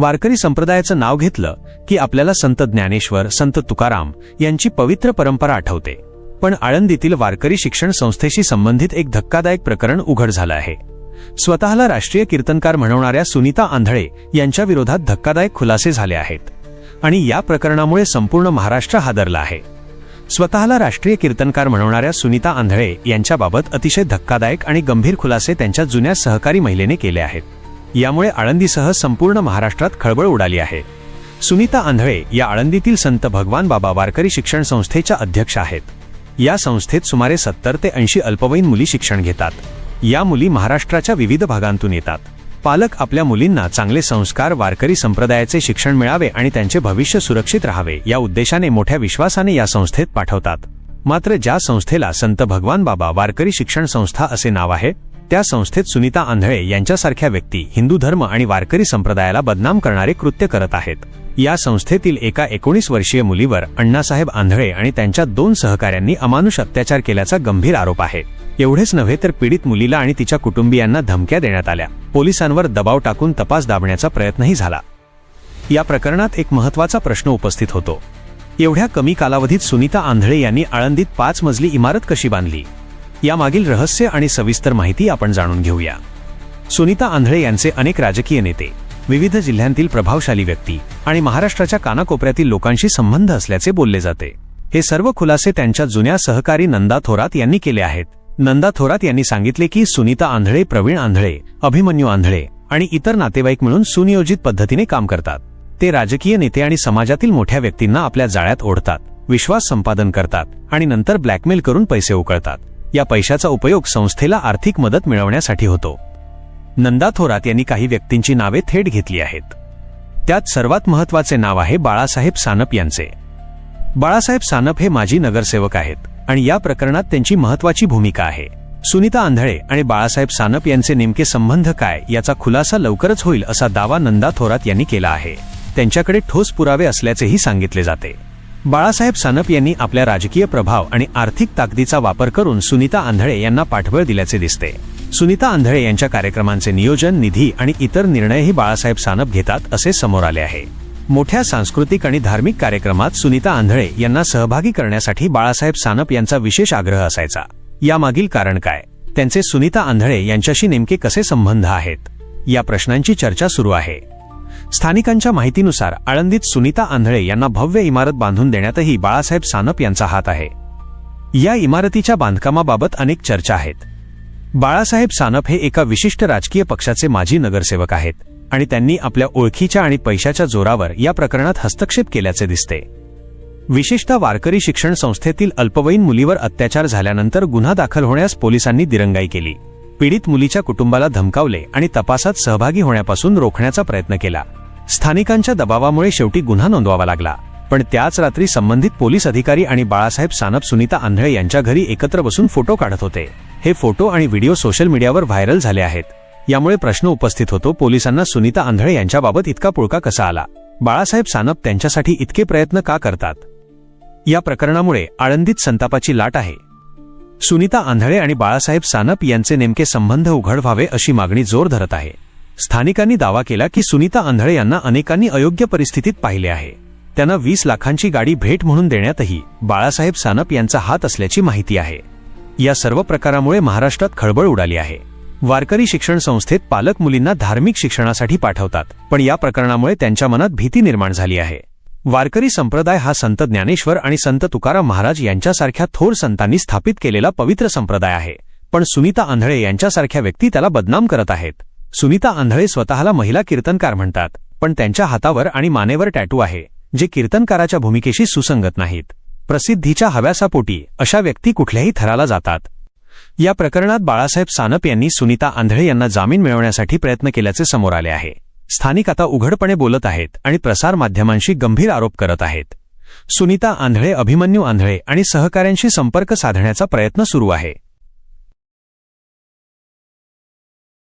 वारकरी संप्रदायाचं नाव घेतलं की आपल्याला संत ज्ञानेश्वर संत तुकाराम यांची पवित्र परंपरा आठवते. पण आळंदीतील वारकरी शिक्षण संस्थेशी संबंधित एक धक्कादायक प्रकरण उघड झालं आहे. स्वतःला राष्ट्रीय कीर्तनकार म्हणवणाऱ्या सुनीता आंधळे यांच्या विरोधात धक्कादायक खुलासे झाले आहेत. आणि या प्रकरणामुळे संपूर्ण महाराष्ट्र हादरला आहे. स्वतःला राष्ट्रीय कीर्तनकार म्हणवणाऱ्या सुनीता आंधळे यांच्याबाबत अतिशय धक्कादायक आणि गंभीर खुलासे त्यांच्या जुन्या सहकारी महिलेने केले आहेत. यामुळे आळंदीसह संपूर्ण महाराष्ट्रात खळबळ उडाली आहे. सुनीता आंधळे या आळंदीतील संत भगवान बाबा वारकरी शिक्षण संस्थेच्या अध्यक्ष आहेत. या संस्थेत सुमारे सत्तर ते ऐंशी अल्पवयीन मुली शिक्षण घेतात. या मुली महाराष्ट्राच्या विविध भागांतून येतात. पालक आपल्या मुलींना चांगले संस्कार वारकरी संप्रदायाचे शिक्षण मिळावे आणि त्यांचे भविष्य सुरक्षित राहावे या उद्देशाने मोठ्या विश्वासाने या संस्थेत पाठवतात. मात्र ज्या संस्थेला संत भगवान बाबा वारकरी शिक्षण संस्था असे नाव आहे त्या संस्थेत सुनीता आंधळे यांच्यासारख्या व्यक्ती हिंदू धर्म आणि वारकरी संप्रदायाला बदनाम करणारे कृत्य करत आहेत. या संस्थेतील एका एकोणीस वर्षीय मुलीवर अण्णासाहेब आंधळे आणि त्यांच्या दोन सहकाऱ्यांनी अमानुष अत्याचार केल्याचा गंभीर आरोप आहे. एवढेच नव्हे तर पीडित मुलीला आणि तिच्या कुटुंबियांना धमक्या देण्यात आल्या. पोलिसांवर दबाव टाकून तपास दाबण्याचा प्रयत्नही झाला. या प्रकरणात एक महत्त्वाचा प्रश्न उपस्थित होतो. एवढ्या कमी कालावधीत सुनीता आंधळे यांनी आळंदीत पाच मजली इमारत कशी बांधली? यामागील रहस्य आणि सविस्तर माहिती आपण जाणून घेऊया. सुनीता आंधळे यांचे अनेक राजकीय नेते विविध जिल्ह्यांतील प्रभावशाली व्यक्ती आणि महाराष्ट्राच्या कानाकोपऱ्यातील लोकांशी संबंध असल्याचे बोलले जाते. हे सर्व खुलासे त्यांच्या जुन्या सहकारी नंदा थोरात यांनी केले आहेत. नंदा थोरात यांनी सांगितले की सुनीता आंधळे प्रवीण आंधळे अभिमन्यू आंधळे आणि इतर नातेवाईक मिळून सुनियोजित पद्धतीने काम करतात. ते राजकीय नेते आणि समाजातील मोठ्या व्यक्तींना आपल्या जाळ्यात ओढतात विश्वास संपादन करतात आणि नंतर ब्लॅकमेल करून पैसे उकळतात. या पैशाचा उपयोग संस्थेला आर्थिक मदत मिळवण्यासाठी होतो. नंदा थोरात यांनी काही व्यक्तींची नावे थेट घेतली आहेत. त्यात सर्वात महत्त्वाचे नाव आहे बाळासाहेब सानप यांचे. बाळासाहेब सानप हे माजी नगरसेवक आहेत आणि या प्रकरणात त्यांची महत्वाची भूमिका आहे. सुनीता आंधळे आणि बाळासाहेब सानप यांचे नेमके संबंध काय याचा खुलासा लवकरच होईल असा दावा नंदा थोरात यांनी केला आहे. त्यांच्याकडे ठोस पुरावे असल्याचेही सांगितले जाते. बाळासाहेब सानप यांनी आपल्या राजकीय प्रभाव आणि आर्थिक ताकदीचा वापर करून सुनीता आंधळे यांना पाठबळ दिल्याचे दिसते. सुनीता आंधळे यांच्या कार्यक्रमांचे नियोजन निधी आणि इतर निर्णयही बाळासाहेब सानप घेतात असे समोर आले आहे. मोठ्या सांस्कृतिक आणि धार्मिक कार्यक्रमात सुनीता आंधळे यांना सहभागी करण्यासाठी बाळासाहेब सानप यांचा विशेष आग्रह असायचा. यामागील कारण काय? त्यांचे सुनीता आंधळे यांच्याशी नेमके कसे संबंध आहेत? या प्रश्नांची चर्चा सुरू आहे. स्थानिकांच्या माहितीनुसार आळंदीत सुनीता आंधळे यांना भव्य इमारत बांधून देण्यातही बाळासाहेब सानप यांचा हात आहे. या इमारतीच्या बांधकामाबाबत अनेक चर्चा आहेत. बाळासाहेब सानप हे एका विशिष्ट राजकीय पक्षाचे माजी नगरसेवक आहेत आणि त्यांनी आपल्या ओळखीच्या आणि पैशाच्या जोरावर या प्रकरणात हस्तक्षेप केल्याचे दिसते. विशेषतः वारकरी शिक्षण संस्थेतील अल्पवयीन मुलीवर अत्याचार झाल्यानंतर गुन्हा दाखल होण्यास पोलिसांनी दिरंगाई केली. पीडित मुलीच्या कुटुंबाला धमकावले आणि तपासात सहभागी होण्यापासून रोखण्याचा प्रयत्न केला. स्थानिकांच्या दबावामुळे शेवटी गुन्हा नोंदवावा लागला. पण त्याच रात्री संबंधित पोलीस अधिकारी आणि बाळासाहेब सानप सुनीता आंधळे यांच्या घरी एकत्र बसून फोटो काढत होते. हे फोटो आणि व्हिडिओ सोशल मीडियावर व्हायरल झाले आहेत. यामुळे प्रश्न उपस्थित होतो पोलिसांना सुनीता आंधळे यांच्याबाबत इतका पुळका कसा आला? बाळासाहेब सानप त्यांच्यासाठी इतके प्रयत्न का करतात? या प्रकरणामुळे आळंदीत संतापाची लाट आहे. सुनीता आंधळे आणि बाळासाहेब सानप यांचे नेमके संबंध उघड व्हावे अशी मागणी जोर धरत आहे. स्थानिकांनी दावा केला की सुनीता आंधळे यांना अनेकांनी अयोग्य परिस्थितीत पाहिले आहे. त्यांना वीस लाखांची गाडी भेट म्हणून देण्यातही बाळासाहेब सानप यांचा हात असल्याची माहिती आहे. या सर्व प्रकारामुळे महाराष्ट्रात खळबळ उडाली आहे. वारकरी शिक्षण संस्थेत पालक मुलींना धार्मिक शिक्षणासाठी पाठवतात पण या प्रकरणामुळे त्यांच्या मनात भीती निर्माण झाली आहे. वारकरी संप्रदाय हा संत ज्ञानेश्वर आणि संत तुकाराम महाराज यांच्यासारख्या थोर संतांनी स्थापित केलेला पवित्र संप्रदाय आहे पण सुनीता आंधळे यांच्यासारख्या व्यक्ती त्याला बदनाम करत आहेत. सुनीता आंधळे स्वतःला महिला कीर्तनकार म्हणतात पण त्यांच्या हातावर आणि मानेवर टॅटू आहे जे कीर्तनकाराच्या भूमिकेशी सुसंगत नाहीत. प्रसिद्धीच्या हव्यासापोटी अशा व्यक्ती कुठल्याही थराला जातात. या प्रकरणात बाळासाहेब सानप यांनी सुनीता आंधळे यांना जामीन मिळवण्यासाठी प्रयत्न केल्याचे समोर आले आहे. स्थानिक आता उघडपणे बोलत आहेत आणि प्रसारमाध्यमांशी गंभीर आरोप करत आहेत. सुनीता आंधळे अभिमन्यू आंधळे आणि सहकाऱ्यांशी संपर्क साधण्याचा प्रयत्न सुरू आहे.